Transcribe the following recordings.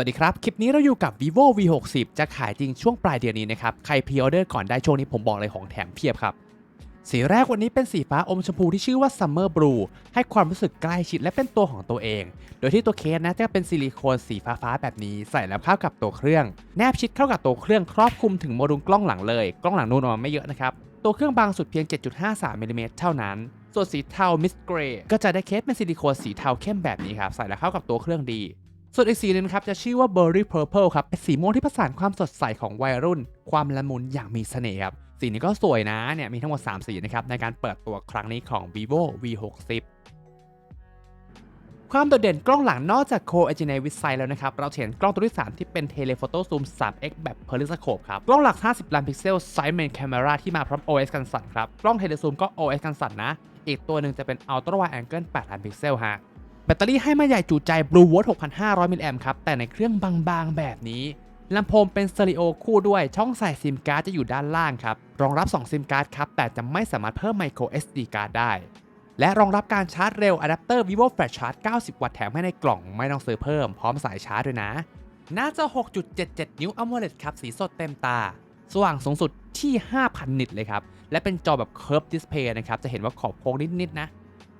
สวัสดีครับ คลิปนี้เราอยู่กับ vivo v 6 0จะขายจริงช่วงปลายเดือนนี้นะครับ ใครพรีออเดอร์ก่อนได้ช่วงนี้ผมบอกเลยของแถมเพียบครับ สีแรกวันนี้เป็นสีฟ้าอมชมพูที่ชื่อว่า Summer Blue ให้ความรู้สึกใกล้ชิดและเป็นตัวของตัวเอง โดยที่ตัวเคสนะจะเป็นซิลิโคนสีฟ้าๆแบบนี้ใส่แล้วเข้ากับตัวเครื่อง แนบชิดเข้ากับตัวเครื่องครอบคลุมถึงโมดูลกล้องหลังเลย กล้องหลังนูนออกมาไม่เยอะนะครับ ตัวเครื่องบางสุดเพียง 7.53มิลลิเมตรเท่านั้นส่วนสีเทา Mist Grey ก็จะได้เคสเป็นซิลิโคนสีเทาเข้มแบบนี้ครับใส่แล้วเข้ากับตัวเครื่องดี ส่วนอีกสีหนึงครับจะชื่อว่า Berry Purple ครับเป็นสีม่วงที่ผสานความสดใสของวัยรุ่น ความละมุนอย่างมีเสน่ห์ครับสีนี้ก็สวยนะเนี่ยมีทั้งหมด 3 สีนะครับในการเปิดตัวครั้งนี้ของ vivo v 6 0 ความโดดเด่นกล้องหลังนอกจาก Co Engineer with Sight แล้วนะครับ เราเห็นกล้องตัวที่ 3 ที่เป็น Telephoto Zoom 3x แบบ Periscope ครับ กล้องหลัก 50 ล้านพิกเซล Side Main Camera ที่มาพร้อม OS กันสั่นครับ กล้อง Telezoom ก็ OS กันสั่นนะ อีกตัวหนึ่งจะเป็น Ultra Wide Angle 8 ล้านพิกเซลฮะ แบตเตอรี่ให้มาใหญ่จุใจ Blue w a t 6,500 มิลลิแอมครับ แต่ในเครื่องบางๆ แบบนี้ลำโพงเป็นสเตอริโอคู่ด้วยช่องใส่ซิมการ์ดจะอยู่ด้านล่างครับ รองรับ 2 ซิมการ์ดครับ แต่จะไม่สามารถเพิ่ม micro SD card ได้ และรองรับการชาร์จเร็วอะแดปเตอร์ vivo flash charge 90 วัตต์แถมให้ในกล่องไม่ต้องซื้อเพิ่มพร้อมสายชาร์จด้วยนะ หน้าจอ 6.77 นิ้ว AMOLED ครับสีสดเต็มตา สว่างสูงสุดที่ 5,000 นิตเลยครับและเป็นจอแบบ curve display นะครับจะเห็นว่าขอบโค้งนิดๆนะ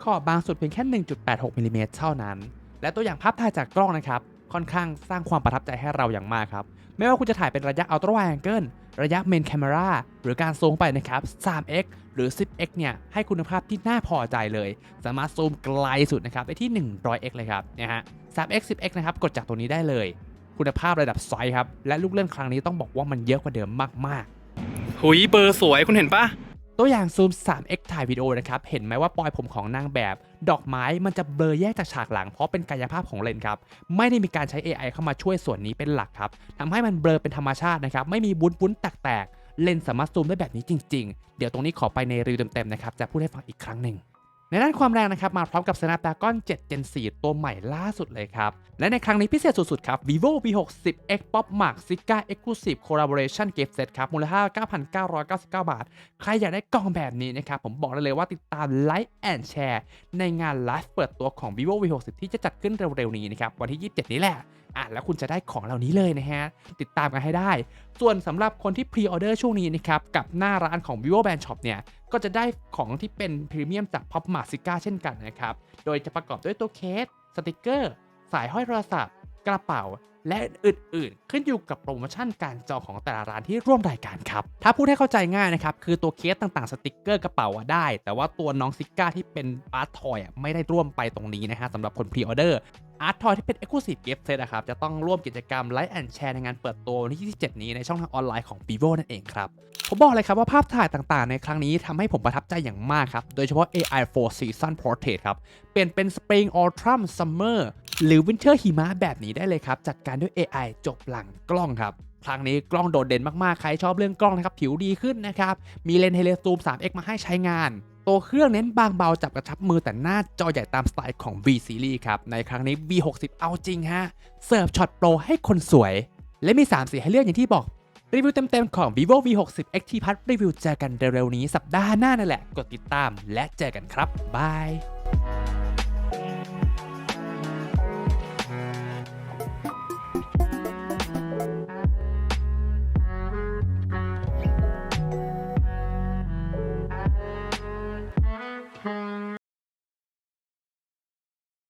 ขอบบางสุดเพียงแค่ 1.86มิลลิเมตรเท่านั้น และตัวอย่างภาพถ่ายจากกล้องนะครับ ค่อนข้างสร้างความประทับใจให้เราอย่างมากครับ ไม่ว่าคุณจะถ่ายเป็นระยะ Ultra Wide Angle ระยะ Main Camera หรือการซูมไปนะครับ 3x หรือ 10x เนี่ย ให้คุณภาพที่น่าพอใจเลย สามารถซูมไกลสุดนะครับได้ที่ 100x เลยครับนี่ยฮะ 3x 10x นะครับ กดจากตัวนี้ได้เลย คุณภาพระดับไซส์ครับ และลูกเล่นครั้งนี้ต้องบอกว่ามันเยอะกว่าเดิมมากๆ หุยเบอร์สวยคุณเห็นปะ ตัวอย่างซูม 3x ถ่ายวิดีโอนะครับ เห็นไหมว่าปลอยผมของนางแบบ ดอกไม้มันจะเบลอแยกจากฉากหลังเพราะเป็นกายภาพของเลนส์ครับ ไม่ได้มีการใช้ AI เข้ามาช่วยส่วนนี้เป็นหลักครับทำให้มันเบลอเป็นธรรมชาตินะครับ ไม่มีบุ้นบุ้นๆแตกๆเลนส์สามารถซูมได้แบบนี้จริง ๆ เดี๋ยวตรงนี้ขอไปในรีวิวเต็มๆนะครับ จะพูดให้ฟังอีกครั้งหนึ่ง ในด้านความแรงนะครับมาพร้อมกับ Snapdragon 7 Gen 4 ตัวใหม่ล่าสุดเลยครับ และในครั้งนี้พิเศษสุดๆครับ vivo v 6 0 x pop mark Zika exclusive collaboration gift set ครับ มูลค่า 9,999 บาท ใครอยากได้กล่องแบบนี้นะครับ ผมบอกได้เลยว่าติดตามไลค์แอนแชร์ในงานไลฟ์เปิดตัวของ vivo v 6 0ที่จะจัดขึ้นเร็วๆนี้นะครับ วันที่ 27 นี้แหละอะแล้วคุณจะได้ของเหล่านี้เลยนะฮะ ติดตามกันให้ได้ ส่วนสำหรับคนที่พรีออเดอร์ช่วงนี้นะครับ กับหน้าร้านของ vivo band shop เนี่ยก็จะได้ของที่เป็นพรีเมียมจาก Pop Mart Zika เช่นกันนะครับ โดยจะประกอบด้วยตัวเคส สติกเกอร์ สายห้อยโทรศัพท์ กระเป๋าและอื่นๆ ขึ้นอยู่กับโปรโมชั่นการจองของแต่ละร้านที่ร่วมรายการครับ ถ้าพูดให้เข้าใจง่ายนะครับ คือตัวเคสต่างๆ สติกเกอร์กระเป๋าได้ แต่ว่าตัวน้องซิก้าที่เป็นอาร์ตทอยไม่ได้ร่วมไปตรงนี้นะฮะสำหรับคนพรีออเดอร์อาร์ตทอยที่เป็น Exclusive Gift Set นะครับ จะต้องร่วมกิจกรรมไลฟ์แอนแชร์ในงานเปิดตัววันที่ 27 นี้ในช่องทางออนไลน์ของ vivo นั่นเองครับ ผมบอกเลยครับว่าภาพถ่ายต่างๆ ในครั้งนี้ทำให้ผมประทับใจอย่างมากครับ โดยเฉพาะ AI 4 Season Portrait ครับ เปลี่ยนเป็น Spring Autumn Summer หรือ Winter หิมะแบบนี้ได้เลยครับจัดการด้วย AI จบหลังกล้องครับครั้งนี้กล้องโดดเด่นมากๆ ใครชอบเรื่องกล้องนะครับผิวดีขึ้นนะครับ มีเลนส์เทเลซูม 3x มาให้ใช้งาน ตัวเครื่องเน้นบางเบาจับกระชับมือแต่หน้าจอใหญ่ตามสไตล์ของ V Series ครับ ในครั้งนี้ V 6 0 เอาจริงฮะ เสิร์ฟช็อตโปรให้คนสวย และมี 3 สีให้เลือกอย่างที่บอก รีวิวเต็มๆ ของ vivo v 6 0 x t พัทรีวิวเจอกันเร็วๆนี้สัปดาห์หน้านั่นแหละ กดติดตามและเจอกันครับบาย